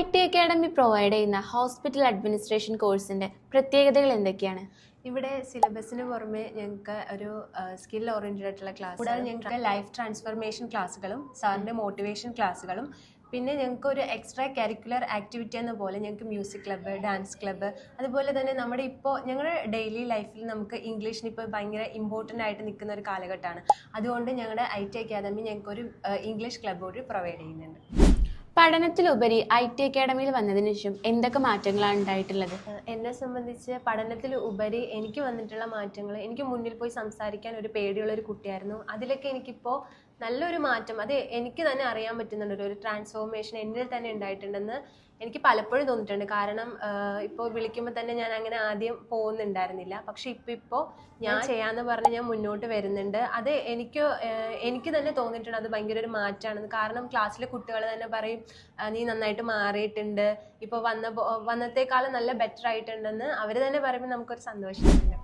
I T academy provide ചെയ്യുന്ന hospital administration കോഴ്സിന്റെ പ്രത്യേകതകൾ എന്തൊക്കെയാണ്? ഇവിടെ സിലബസിന് പുറമെ ഞങ്ങൾക്ക് ഒരു സ്കിൽ ഓറിയന്റഡ് ആയിട്ടുള്ള ക്ലാസ് കൂടാതെ ഞങ്ങൾക്ക് ലൈഫ് ട്രാൻസ്ഫർമേഷൻ ക്ലാസ്സുകളും സാറിന്റെ മോട്ടിവേഷൻ ക്ലാസ്സുകളും പിന്നെ ഞങ്ങൾക്ക് ഒരു എക്സ്ട്രാ കരിക്കുലർ ആക്ടിവിറ്റി എന്ന പോലെ ഞങ്ങൾക്ക് മ്യൂസിക് ക്ലബ്ബ് ഡാൻസ് ക്ലബ്ബ് അതുപോലെ തന്നെ നമ്മുടെ ഇപ്പോൾ ഞങ്ങളുടെ ഡെയിലി ലൈഫിൽ നമുക്ക് ഇംഗ്ലീഷിന് ഇപ്പോൾ ഭയങ്കര ഇമ്പോർട്ടന്റ് ആയിട്ട് നിൽക്കുന്ന ഒരു കാലഘട്ടമാണ്. അതുകൊണ്ട് ഞങ്ങളുടെ ഐ ടി അക്കാദമി ഞങ്ങൾക്കൊരു ഇംഗ്ലീഷ് ക്ലബ്ബ് കൂടി പ്രൊവൈഡ് ചെയ്യുന്നുണ്ട്. പഠനത്തിലുപരി ഐ ടി അക്കാഡമിയിൽ വന്നതിന് ശേഷം എന്തൊക്കെ മാറ്റങ്ങളാണ് ഉണ്ടായിട്ടുള്ളത്? എന്നെ സംബന്ധിച്ച് പഠനത്തിൽ ഉപരി എനിക്ക് വന്നിട്ടുള്ള മാറ്റങ്ങൾ എനിക്ക് മുന്നിൽ പോയി സംസാരിക്കാൻ ഒരു പേടിയുള്ള ഒരു കുട്ടിയായിരുന്നു. അതിലൊക്കെ എനിക്കിപ്പോൾ നല്ലൊരു മാറ്റം. അത് എനിക്ക് തന്നെ അറിയാൻ പറ്റുന്നുണ്ട്. ഒരു ട്രാൻസ്ഫോർമേഷൻ എന്നിൽ തന്നെ ഉണ്ടായിട്ടുണ്ടെന്ന് എനിക്ക് പലപ്പോഴും തോന്നിയിട്ടുണ്ട്. കാരണം ഇപ്പോൾ വിളിക്കുമ്പോൾ തന്നെ ഞാൻ അങ്ങനെ ആദ്യം പോകുന്നുണ്ടായിരുന്നില്ല. പക്ഷെ ഇപ്പം ഇപ്പോൾ ഞാൻ ചെയ്യാന്ന് പറഞ്ഞ് ഞാൻ മുന്നോട്ട് വരുന്നുണ്ട്. അത് എനിക്ക് എനിക്ക് തന്നെ തോന്നിയിട്ടുണ്ട് അത് ഭയങ്കര ഒരു മാറ്റമാണെന്ന് കാരണം ക്ലാസ്സിലെ കുട്ടികൾ തന്നെ പറയും "ആ, നീ നന്നായിട്ട് മാറിയിട്ടുണ്ട്. ഇപ്പോൾ വന്ന വന്നത്തേക്കാളും നല്ല ബെറ്റർ ആയിട്ടുണ്ടെന്ന്. അവർ തന്നെ പറയുമ്പോൾ നമുക്കൊരു സന്തോഷമുണ്ട്.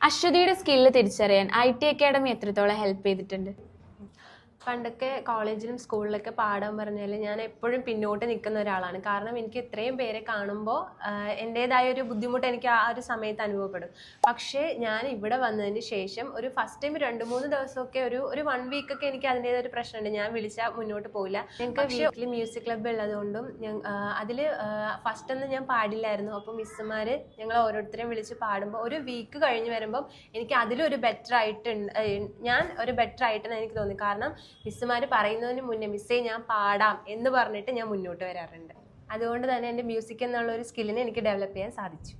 അശ്വതിയുടെ സ്കില്ല് തിരിച്ചറിയാൻ ഐ ടി അക്കാഡമി എത്രത്തോളം ഹെൽപ്പ് ചെയ്തിട്ടുണ്ട്? പണ്ടൊക്കെ കോളേജിലും സ്കൂളിലൊക്കെ പാടാൻ പറഞ്ഞാൽ ഞാൻ എപ്പോഴും പിന്നോട്ട് നിൽക്കുന്ന ഒരാളാണ്. കാരണം എനിക്ക് ഇത്രയും പേരെ കാണുമ്പോൾ എന്റേതായ ഒരു ബുദ്ധിമുട്ട് എനിക്ക് ആ ഒരു സമയത്ത് അനുഭവപ്പെടും. പക്ഷേ ഞാൻ ഇവിടെ വന്നതിന് ശേഷം ഒരു ഫസ്റ്റ് ടൈം രണ്ട് മൂന്ന് ദിവസമൊക്കെ ഒരു ഒരു വൺ വീക്കൊക്കെ എനിക്ക് അതിന്റെതായ ഒരു പ്രശ്നമുണ്ട്. ഞാൻ വിളിച്ചാൽ മുന്നോട്ട് പോകില്ല ഞങ്ങൾക്ക് വീട്ടിൽ മ്യൂസിക് ക്ലബ്ബ് ഉള്ളതുകൊണ്ടും അതിൽ ഫസ്റ്റ് ഒന്നും ഞാൻ പാടില്ലായിരുന്നു. അപ്പോൾ മിസ്സുമാർ ഞങ്ങൾ ഓരോരുത്തരെയും വിളിച്ച് പാടുമ്പോൾ ഒരു വീക്ക് കഴിഞ്ഞ് വരുമ്പം എനിക്ക് അതിലൊരു ബെറ്റർ ആയിട്ടുണ്ട് ഞാൻ ഒരു ബെറ്റർ ആയിട്ടെന്ന് എനിക്ക് തോന്നി. കാരണം മിസ്സുമാർ പറയുന്നതിന് മുന്നേ മിസ്സേ ഞാൻ പാടാം എന്ന് പറഞ്ഞിട്ട് ഞാൻ മുന്നോട്ട് വരാറുണ്ട്. അതുകൊണ്ട് തന്നെ എന്റെ മ്യൂസിക് എന്നുള്ള ഒരു സ്കില്ലിനെ എനിക്ക് ഡെവലപ്പ് ചെയ്യാൻ സാധിച്ചു.